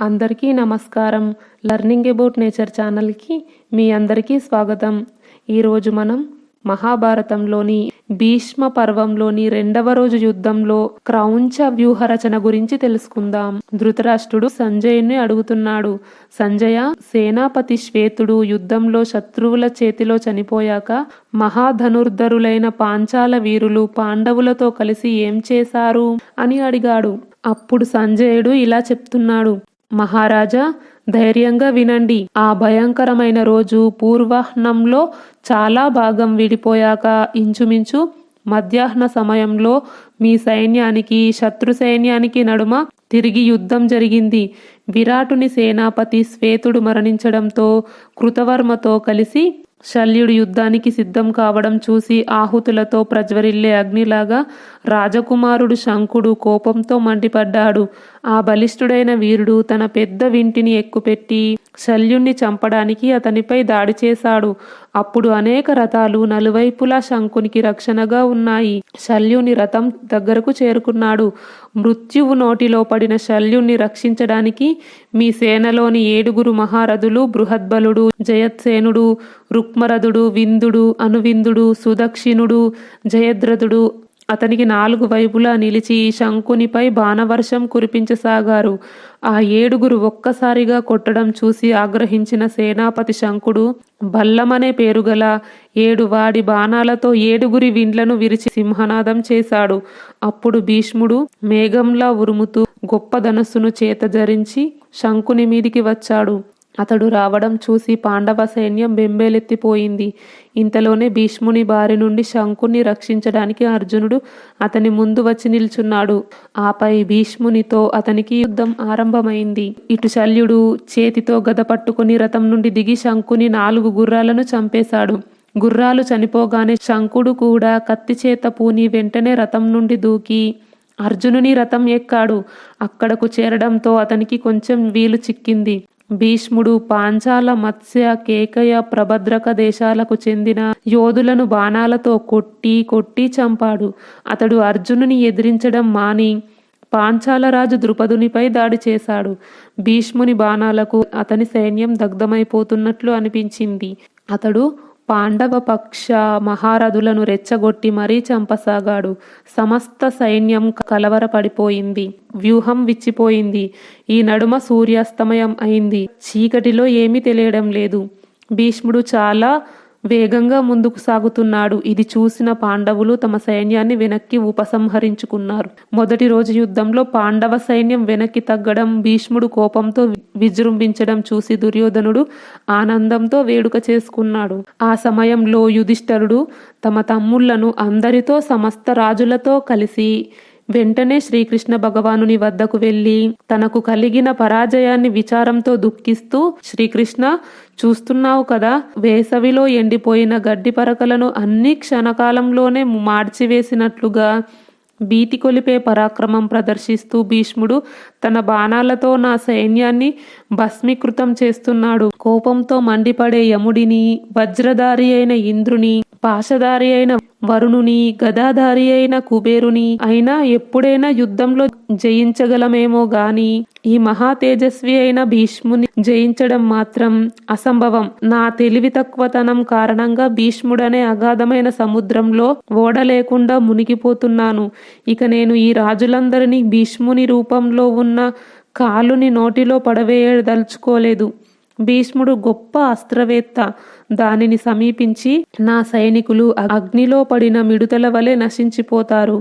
అందరికీ నమస్కారం. Learning about nature ఛానల్కి మీ అందరికీ స్వాగతం. ఈరోజు మనం మహాభారతంలోని భీష్మ పర్వంలోని రెండవ రోజు యుద్ధంలో క్రౌంచ వ్యూహ రచన గురించి తెలుసుకుందాం. ధృతరాష్ట్రుడు సంజయుని అడుగుతున్నాడు. సంజయ సేనాపతి శ్వేతుడు యుద్ధంలో శత్రువుల చేతిలో చనిపోయాక మహాధనుర్ధరులైన పాంచాల వీరులు పాండవులతో కలిసి ఏం చేశారు? అని అడిగాడు. అప్పుడు సంజయుడు ఇలా చెప్తున్నాడు. మహారాజా ధైర్యంగా వినండి. ఆ భయంకరమైన రోజు పూర్వాహ్నంలో చాలా భాగం విడిపోయాక ఇంచుమించు మధ్యాహ్న సమయంలో మీ సైన్యానికి శత్రు సైన్యానికి నడుమ తిరిగి యుద్ధం జరిగింది. విరాటుని సేనాపతి శ్వేతుడు మరణించడంతో కృతవర్మతో కలిసి శల్యుడు యుద్ధానికి సిద్ధం కావడం చూసి ఆహుతులతో ప్రజ్వరిల్లే అగ్నిలాగా రాజకుమారుడు శంకుడు కోపంతో మండిపడ్డాడు. ఆ బలిష్ఠుడైన వీరుడు తన పెద్ద వింటిని ఎక్కుపెట్టి శల్యుణ్ణి చంపడానికి అతనిపై దాడి చేశాడు. అప్పుడు అనేక రథాలు నలువైపులా శంకునికి రక్షణగా ఉన్నాయి. శల్యుని రథం దగ్గరకు చేరుకున్నాడు. మృత్యువు నోటిలో పడిన శల్యుణ్ణి రక్షించడానికి మీ సేనలోని ఏడుగురు మహారథులు బృహద్బలుడు జయత్సేనుడు రుక్మరథుడు విందుడు అనువిందుడు సుదక్షిణుడు జయద్రథుడు అతనికి నాలుగు వైపులా నిలిచి శంకునిపై బాణవర్షం కురిపించసాగారు. ఆ ఏడుగురు ఒక్కసారిగా కొట్టడం చూసి ఆగ్రహించిన సేనాపతి శంకుడు బల్లమనే పేరుగల ఏడు వాడి బాణాలతో ఏడుగురి విండ్లను విరిచి సింహనాదం చేశాడు. అప్పుడు భీష్ముడు మేఘంలా ఉరుముతూ గొప్ప ధనస్సును చేత జరించి శంకుని మీదికి వచ్చాడు. అతడు రావడం చూసి పాండవ సైన్యం బెంబేలెత్తిపోయింది. ఇంతలోనే భీష్ముని బారి నుండి శంకుని రక్షించడానికి అర్జునుడు అతని ముందు వచ్చి నిల్చున్నాడు. ఆపై భీష్మునితో అతనికి యుద్ధం ఆరంభమైంది. ఇటు శల్యుడు చేతితో గద పట్టుకుని రథం నుండి దిగి శంకుని నాలుగు గుర్రాలను చంపేశాడు. గుర్రాలు చనిపోగానే శంకుడు కూడా కత్తి చేత పూని వెంటనే రథం నుండి దూకి అర్జునుని రథం ఎక్కాడు. అక్కడకు చేరడంతో అతనికి కొంచెం వీలు చిక్కింది. భీష్ముడు పాంచాల మత్స్య కేకయ ప్రభద్రక దేశాలకు చెందిన యోధులను బాణాలతో కొట్టి కొట్టి చంపాడు. అతడు అర్జునుని ఎదిరించడం మాని పాంచాలరాజు ద్రుపదునిపై దాడి చేశాడు. భీష్ముని బాణాలకు అతని సైన్యం దగ్ధమైపోతున్నట్లు అనిపించింది. అతడు పాండవ పక్ష మహారథులను రెచ్చగొట్టి మరీ చంపసాగాడు. సమస్త సైన్యం కలవరపడిపోయింది. వ్యూహం విచ్చిపోయింది. ఈ నడుమ సూర్యాస్తమయం అయింది. చీకటిలో ఏమీ తెలియడం లేదు. భీష్ముడు చాలా వేగంగా ముందుకు సాగుతున్నాడు. ఇది చూసిన పాండవులు తమ సైన్యాన్ని వెనక్కి ఉపసంహరించుకున్నారు. మొదటి రోజు యుద్ధంలో పాండవ సైన్యం వెనక్కి తగ్గడం భీష్ముడు కోపంతో విజృంభించడం చూసి దుర్యోధనుడు ఆనందంతో వేడుక చేసుకున్నాడు. ఆ సమయంలో యుధిష్ఠరుడు తమ తమ్ముళ్ళను అందరితో సమస్త రాజులతో కలిసి వెంటనే శ్రీకృష్ణ భగవానుని వద్దకు వెళ్ళి తనకు కలిగిన పరాజయాన్ని విచారంతో దుఃఖిస్తూ శ్రీకృష్ణ చూస్తున్నావు కదా వేసవిలో ఎండిపోయిన గడ్డి పరకలను అన్ని క్షణకాలంలోనే మార్చివేసినట్లుగా బీతి కొలిపే పరాక్రమం ప్రదర్శిస్తూ భీష్ముడు తన బాణాలతో నా సైన్యాన్ని భస్మీకృతం చేస్తున్నాడు. కోపంతో మండిపడే యముడిని వజ్రధారి అయిన ఇంద్రుని పాశధారి అయిన వరుణుని గదాధారి అయిన కుబేరుని అయినా ఎప్పుడైనా యుద్ధంలో జయించగలమేమో గాని ఈ మహా తేజస్వి అయిన భీష్ముని జయించడం మాత్రం అసంభవం. నా తెలివి తక్కువతనం కారణంగా భీష్ముడనే అగాధమైన సముద్రంలో ఓడ లేకుండా మునిగిపోతున్నాను. ఇక నేను ఈ రాజులందరినీ భీష్ముని రూపంలో ఉన్న కాలుని నోటిలో పడవేయదలుచుకోలేదు. భీష్ముడు గొప్ప అస్త్రవేత్త. దానిని సమీపించి నా సైనికులు అగ్నిలో పడిన మిడుతల వలె నశించిపోతారు.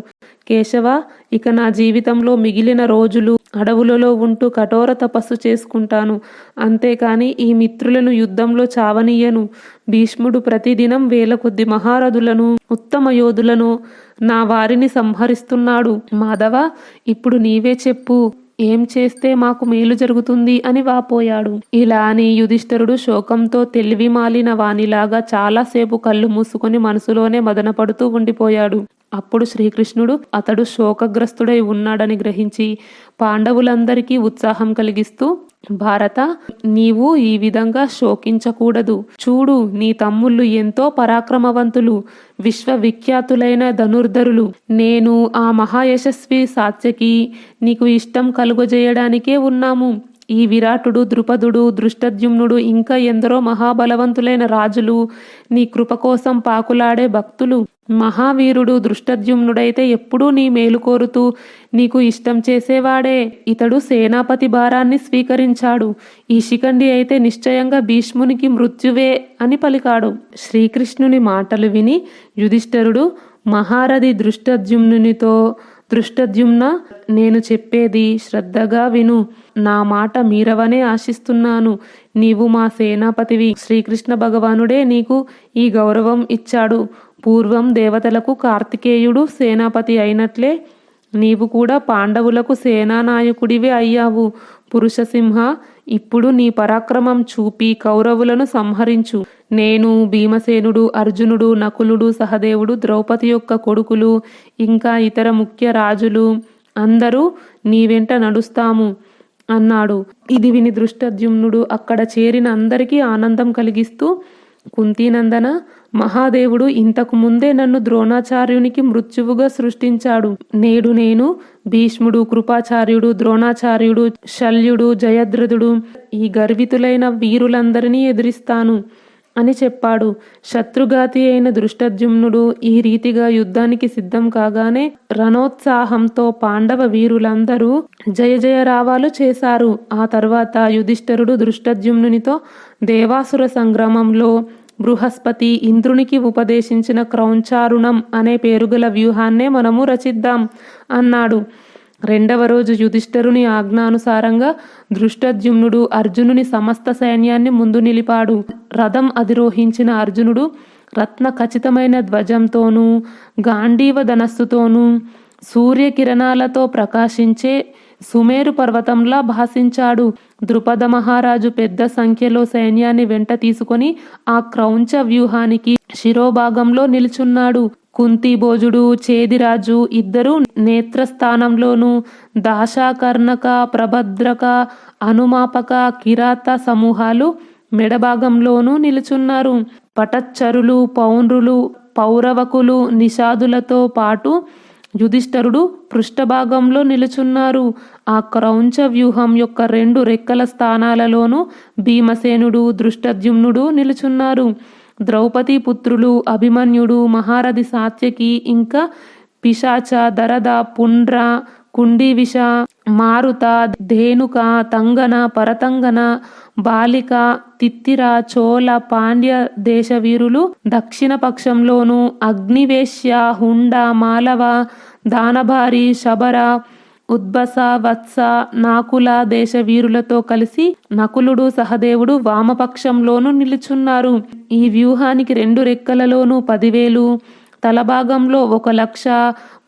కేశవ ఇక నా జీవితంలో మిగిలిన రోజులు అడవులలో ఉంటూ కఠోర తపస్సు చేసుకుంటాను. అంతేకాని ఈ మిత్రులను యుద్ధంలో చావనీయను. భీష్ముడు ప్రతిదినం వేల కొద్ది మహారథులను ఉత్తమ యోధులను నా వారిని సంహరిస్తున్నాడు. మాధవ ఇప్పుడు నీవే చెప్పు. ఏం చేస్తే మాకు మేలు జరుగుతుంది అని వాపోయాడు. ఇలా అని యుధిష్ఠరుడు శోకంతో తెలివి మాలిన వానిలాగా చాలాసేపు కళ్ళు మూసుకొని మనసులోనే మదనపడుతూ ఉండిపోయాడు. అప్పుడు శ్రీకృష్ణుడు అతడు శోకగ్రస్తుడై ఉన్నాడని గ్రహించి పాండవులందరికీ ఉత్సాహం కలిగిస్తూ భారత నీవు ఈ విధంగా శోకించకూడదు. చూడు నీ తమ్ముళ్ళు ఎంతో పరాక్రమవంతులు విశ్వవిఖ్యాతులైన ధనుర్ధరులు. నేను ఆ మహాయశస్వి సాత్యకి నీకు ఇష్టం కలుగజేయడానికే ఉన్నాము. ఈ విరాటుడు ద్రుపదుడు దృష్టద్యుమ్నుడు ఇంకా ఎందరో మహాబలవంతులైన రాజులు నీ కృప కోసం పాకులాడే భక్తులు. మహావీరుడు దృష్టద్యుమ్నుడైతే ఎప్పుడూ నీ మేలు కోరుతూ నీకు ఇష్టం చేసేవాడే. ఇతడు సేనాపతి భారాన్ని స్వీకరించాడు. ఈ శిఖండి అయితే నిశ్చయంగా భీష్మునికి మృత్యువే అని పలికాడు. శ్రీకృష్ణుని మాటలు విని యుధిష్ఠరుడు మహారథి దృష్టద్యుమ్నునితో దృష్టద్యుమ్న నేను చెప్పేది శ్రద్ధగా విను. నా మాట మీరవనే ఆశిస్తున్నాను. నీవు మా సేనాపతివి. శ్రీకృష్ణ భగవానుడే నీకు ఈ గౌరవం ఇచ్చాడు. పూర్వం దేవతలకు కార్తికేయుడు సేనాపతి అయినట్లే నీవు కూడా పాండవులకు సేనానాయకుడివే అయ్యావు. పురుషసింహ ఇప్పుడు నీ పరాక్రమం చూపి కౌరవులను సంహరించు. నేను భీమసేనుడు అర్జునుడు నకులుడు సహదేవుడు ద్రౌపది యొక్క కొడుకులు ఇంకా ఇతర ముఖ్య రాజులు. అందరూ నీ వెంట నడుస్తాము అన్నాడు. ఇది విని దృష్టద్యుమ్నుడు అక్కడ చేరిన అందరికీ ఆనందం కలిగిస్తూ కుంతీనందన మహాదేవుడు ఇంతకు ముందే నన్ను ద్రోణాచార్యునికి మృత్యువుగా సృష్టించాడు. నేడు నేను భీష్ముడు కృపాచార్యుడు ద్రోణాచార్యుడు శల్యుడు జయద్రథుడు ఈ గర్వితులైన వీరులందరినీ ఎదిరిస్తాను అని చెప్పాడు. శత్రుఘాతి అయిన దృష్టద్యుమ్నుడు ఈ రీతిగా యుద్ధానికి సిద్ధం కాగానే రణోత్సాహంతో పాండవ వీరులందరూ జయ జయ రావాలు చేశారు. ఆ తర్వాత యుధిష్ఠరుడు దృష్టద్యుమ్నునితో దేవాసుర సంగ్రామంలో బృహస్పతి ఇంద్రునికి ఉపదేశించిన క్రౌంచారుణం అనే పేరుగల వ్యూహాన్నే మనము రచిద్దాం. అన్నాడు. రెండవ రోజు యుధిష్ఠరుని ఆజ్ఞానుసారంగా దృష్టద్యుమ్నుడు అర్జునుని సమస్త సైన్యాన్ని ముందు నిలిపాడు. రథం అధిరోహించిన అర్జునుడు రత్న ఖచ్చితమైన ధ్వజంతోనూ గాంధీవ ధనస్సుతోనూ సూర్యకిరణాలతో ప్రకాశించే సుమేరు పర్వతంలా భాసించాడు. ద్రుపద మహారాజు పెద్ద సంఖ్యలో సైన్యాన్ని వెంట తీసుకొని ఆ క్రౌంచ వ్యూహానికి శిరోభాగంలో నిల్చున్నాడు. కుంతిభోజుడు చేదిరాజు ఇద్దరూ నేత్రస్థానంలోనూ దాశాకర్ణక ప్రభద్రక అనుమాపక కిరాత సమూహాలు మెడభాగంలోనూ నిలుచున్నారు. పటచ్చరులు పౌండ్రులు పౌరవకులు నిషాదులతో పాటు యుధిష్ఠరుడు పృష్ఠభాగంలో నిలుచున్నారు. ఆ క్రౌంచ వ్యూహం యొక్క రెండు రెక్కల స్థానాలలోనూ భీమసేనుడు దృష్టద్యుమ్నుడు నిలుచున్నారు. ద్రౌపది పుత్రులు అభిమన్యుడు మహారథి సాత్యకి ఇంకా పిశాచ దరద పుండ్ర కుండివిష మారుత ధేనుక తంగన పరతంగన బాలిక తిత్తిర చోళ పాండ్య దేశ వీరులు దక్షిణ పక్షంలోను అగ్నివేశ్య హుండ మాలవ దానభారి శబర ఉద్బస వత్స నాకుల దేశ వీరులతో కలిసి నకులుడు సహదేవుడు వామపక్షంలోనూ నిలుచున్నారు. ఈ వ్యూహానికి రెండు రెక్కలలోనూ పదివేలు తలభాగంలో ఒక లక్ష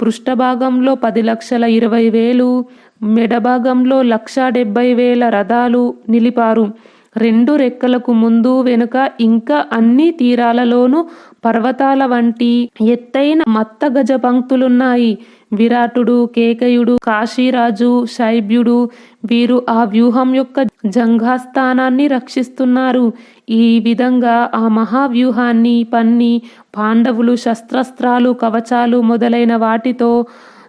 పృష్ఠభాగంలో పది లక్షల ఇరవై వేలు మెడభాగంలో లక్ష డెబ్బై వేల రథాలు నిలిపారు. రెండు రెక్కలకు ముందు వెనుక ఇంకా అన్ని తీరాలలోనూ పర్వతాల వంటి ఎత్తైన మత్త గజ పంక్తులున్నాయి. విరాటుడు కేకయుడు కాశీరాజు శైబ్యుడు వీరు ఆ వ్యూహం యొక్క జంఘాస్థానాన్ని రక్షిస్తున్నారు. ఈ విధంగా ఆ మహావ్యూహాన్ని పన్ని పాండవులు శస్త్రస్త్రాలు కవచాలు మొదలైన వాటితో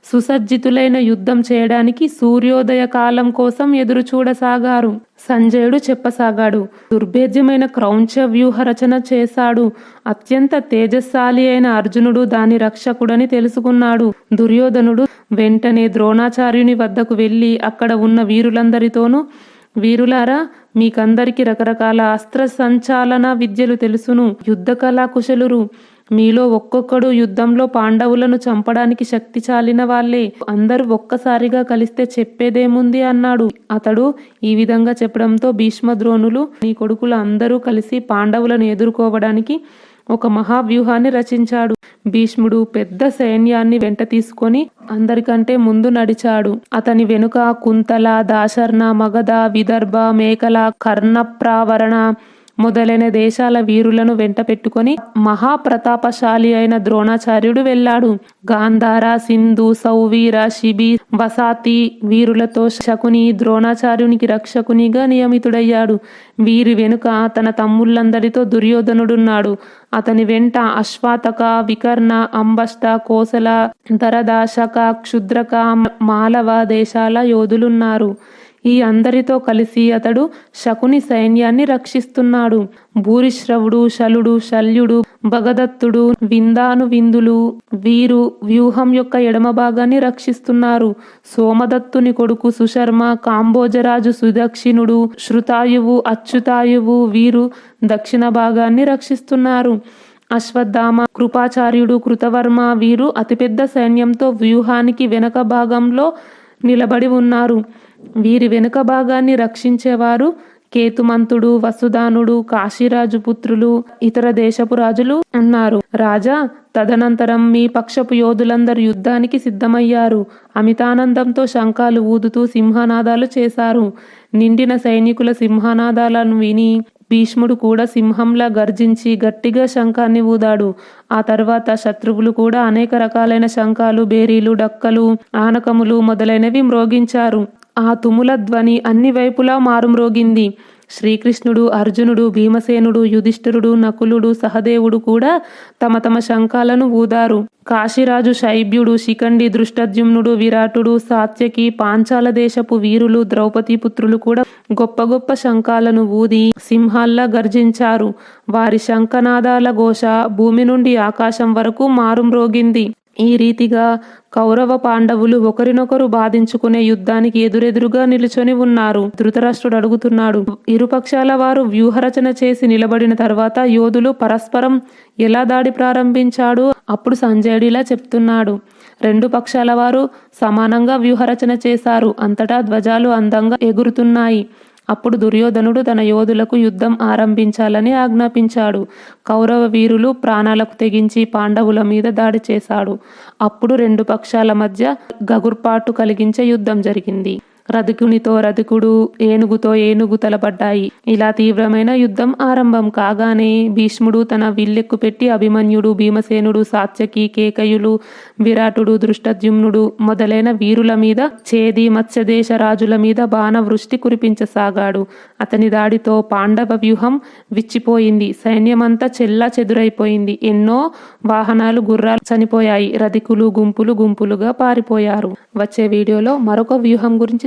సుసజ్జితులైన యుద్ధం చేయడానికి సూర్యోదయ కాలం కోసం ఎదురు చూడసాగారు. సంజయుడు చెప్పసాగాడు దుర్భేద్యమైన క్రౌంచ వ్యూహ రచన చేశాడు. అత్యంత తేజస్శాలి అయిన అర్జునుడు దాని రక్షకుడని తెలుసుకున్నాడు. దుర్యోధనుడు వెంటనే ద్రోణాచార్యుని వద్దకు వెళ్ళి అక్కడ ఉన్న వీరులందరితోనూ వీరులారా మీకందరికీ రకరకాల అస్త్ర సంచాలన విద్యలు తెలుసును. యుద్ధ కళా కుశలురు. మీలో ఒక్కొక్కడు యుద్ధంలో పాండవులను చంపడానికి శక్తి చాలిన వాళ్ళే. అందరూ ఒక్కసారిగా కలిస్తే చెప్పేదేముంది అన్నాడు. అతడు ఈ విధంగా చెప్పడంతో భీష్మ ద్రోణులు నీ కొడుకులు అందరూ కలిసి పాండవులను ఎదుర్కోవడానికి ఒక మహావ్యూహాన్ని రచించాడు. భీష్ముడు పెద్ద సైన్యాన్ని వెంట తీసుకొని అందరికంటే ముందు నడిచాడు. అతని వెనుక కుంతల దాశర్ణ మగధ విదర్భ మేకల కర్ణప్రావరణ మొదలైన దేశాల వీరులను వెంట పెట్టుకొని మహాప్రతాపశాలి అయిన ద్రోణాచార్యుడు వెళ్ళాడు. గాంధార సింధు సౌవీర శిబి వసాతి వీరులతో శకుని ద్రోణాచార్యునికి రక్షకునిగా నియమితుడయ్యాడు. వీరి వెనుక తన తమ్ముళ్ళందరితో దుర్యోధనుడున్నాడు. అతని వెంట అశ్వాతక వికర్ణ అంబష్ట కోసల దరదాశక క్షుద్రక మాలవ దేశాల యోధులున్నారు. ఈ అందరితో కలిసి అతడు శకుని సైన్యాన్ని రక్షిస్తున్నాడు. భూరిశ్రవుడు శలుడు శల్యుడు భగదత్తుడు విందాను విందులు వీరు వ్యూహం యొక్క ఎడమ భాగాన్ని రక్షిస్తున్నారు. సోమదత్తుని కొడుకు సుశర్మ కాంబోజరాజు సుదక్షిణుడు శృతాయువు అచ్యుతాయువు వీరు దక్షిణ భాగాన్ని రక్షిస్తున్నారు. అశ్వత్థామ కృపాచార్యుడు కృతవర్మ వీరు అతిపెద్ద సైన్యంతో వ్యూహానికి వెనక భాగంలో నిలబడి ఉన్నారు. వీరి వెనుక భాగాన్ని రక్షించేవారు కేతుమంతుడు వసుదానుడు కాశీరాజు పుత్రులు ఇతర దేశపు రాజులు ఉన్నారు. రాజా తదనంతరం మీ పక్షపు యోధులందరూ యుద్ధానికి సిద్ధమయ్యారు. అమితానందంతో శంఖాలు ఊదుతూ సింహనాదాలు చేశారు. నిండిన సైనికుల సింహనాదాలను విని భీష్ముడు కూడా సింహంలా గర్జించి గట్టిగా శంఖాన్ని ఊదాడు. ఆ తర్వాత శత్రువులు కూడా అనేక రకాలైన శంఖాలు బేరీలు డక్కలు ఆనకములు మొదలైనవి మ్రోగించారు. ఆ తుముల ధ్వని అన్ని వైపులా మారుమ్రోగింది. శ్రీకృష్ణుడు అర్జునుడు భీమసేనుడు యుధిష్ఠిరుడు నకులుడు సహదేవుడు కూడా తమ తమ శంఖాలను ఊదారు. కాశీరాజు శైబ్యుడు శిఖండి దృష్టద్యుమ్నుడు విరాటుడు సాత్యకి పాంచాల దేశపు వీరులు ద్రౌపది పుత్రులు కూడా గొప్ప గొప్ప శంఖాలను ఊది సింహాల్లా గర్జించారు. వారి శంఖనాదాల ఘోష భూమి నుండి ఆకాశం వరకు మారుమ్రోగింది. ఈ రీతిగా కౌరవ పాండవులు ఒకరినొకరు బాధించుకునే యుద్ధానికి ఎదురెదురుగా నిలుచొని ఉన్నారు. ధృతరాష్ట్రుడు అడుగుతున్నాడు ఇరుపక్షాల వారు వ్యూహరచన చేసి నిలబడిన తర్వాత యోధులు పరస్పరం ఎలా దాడి ప్రారంభించాడు? అప్పుడు సంజయుడిలా చెప్తున్నాడు రెండు పక్షాల వారు సమానంగా వ్యూహరచన చేశారు. అంతటా ధ్వజాలు అందంగా ఎగురుతున్నాయి. అప్పుడు దుర్యోధనుడు తన యోధులకు యుద్ధం ఆరంభించాలని ఆజ్ఞాపించాడు. కౌరవ వీరులు ప్రాణాలకు తెగించి పాండవుల మీద దాడి చేశాడు. అప్పుడు రెండు పక్షాల మధ్య గగుర్పాటు కలిగించే యుద్ధం జరిగింది. రధికునితో రధికుడు ఏనుగుతో ఏనుగు తలపడ్డాయి. ఇలా తీవ్రమైన యుద్ధం ఆరంభం కాగానే భీష్ముడు తన విల్లెక్కు పెట్టి అభిమన్యుడు భీమసేనుడు సాత్యకి కేకయులు విరాటుడు దృష్టద్యుమ్నుడు మొదలైన వీరుల మీద చేది మత్స్యదేశ రాజుల మీద బాణవృష్టి కురిపించసాగాడు. అతని దాడితో పాండవ వ్యూహం విచ్చిపోయింది. సైన్యమంతా చెల్లా చెదురైపోయింది. ఎన్నో వాహనాలు గుర్రాలు చనిపోయాయి. రధికులు గుంపులు గుంపులుగా పారిపోయారు. వచ్చే వీడియోలో మరొక వ్యూహం గురించి